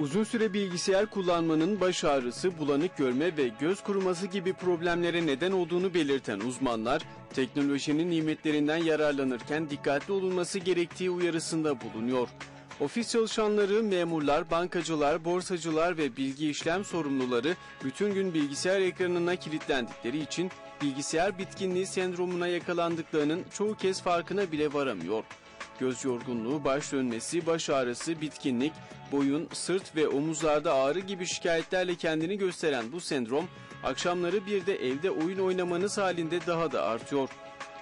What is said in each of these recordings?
Uzun süre bilgisayar kullanmanın baş ağrısı, bulanık görme ve göz kuruması gibi problemlere neden olduğunu belirten uzmanlar, teknolojinin nimetlerinden yararlanırken dikkatli olunması gerektiği uyarısında bulunuyor. Ofis çalışanları, memurlar, bankacılar, borsacılar ve bilgi işlem sorumluları bütün gün bilgisayar ekranına kilitlendikleri için bilgisayar bitkinliği sendromuna yakalandıklarının çoğu kez farkına bile varamıyor. Göz yorgunluğu, baş dönmesi, baş ağrısı, bitkinlik, boyun, sırt ve omuzlarda ağrı gibi şikayetlerle kendini gösteren bu sendrom, akşamları bir de evde oyun oynamanız halinde daha da artıyor.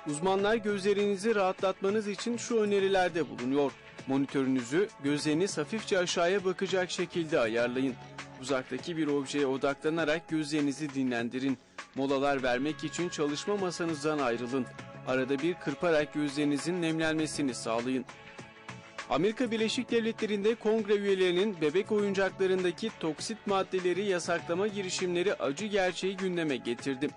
Uzmanlar gözlerinizi rahatlatmanız için şu önerilerde bulunuyor. Monitörünüzü gözleriniz hafifçe aşağıya bakacak şekilde ayarlayın. Uzaktaki bir objeye odaklanarak gözlerinizi dinlendirin. Molalar vermek için çalışma masanızdan ayrılın. Arada bir kırparak gözlerinizin nemlenmesini sağlayın. Amerika Birleşik Devletleri'nde kongre üyelerinin bebek oyuncaklarındaki toksit maddeleri yasaklama girişimleri acı gerçeği gündeme getirdi.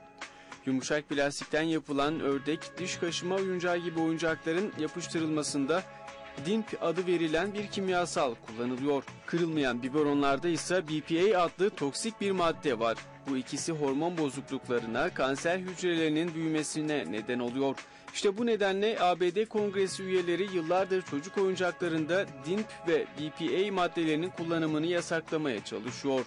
Yumuşak plastikten yapılan ördek, diş kaşıma oyuncağı gibi oyuncakların yapıştırılmasında DINP adı verilen bir kimyasal kullanılıyor. Kırılmayan biberonlarda ise BPA adlı toksik bir madde var. Bu ikisi hormon bozukluklarına, kanser hücrelerinin büyümesine neden oluyor. İşte bu nedenle ABD Kongresi üyeleri yıllardır çocuk oyuncaklarında DINP ve BPA maddelerinin kullanımını yasaklamaya çalışıyor.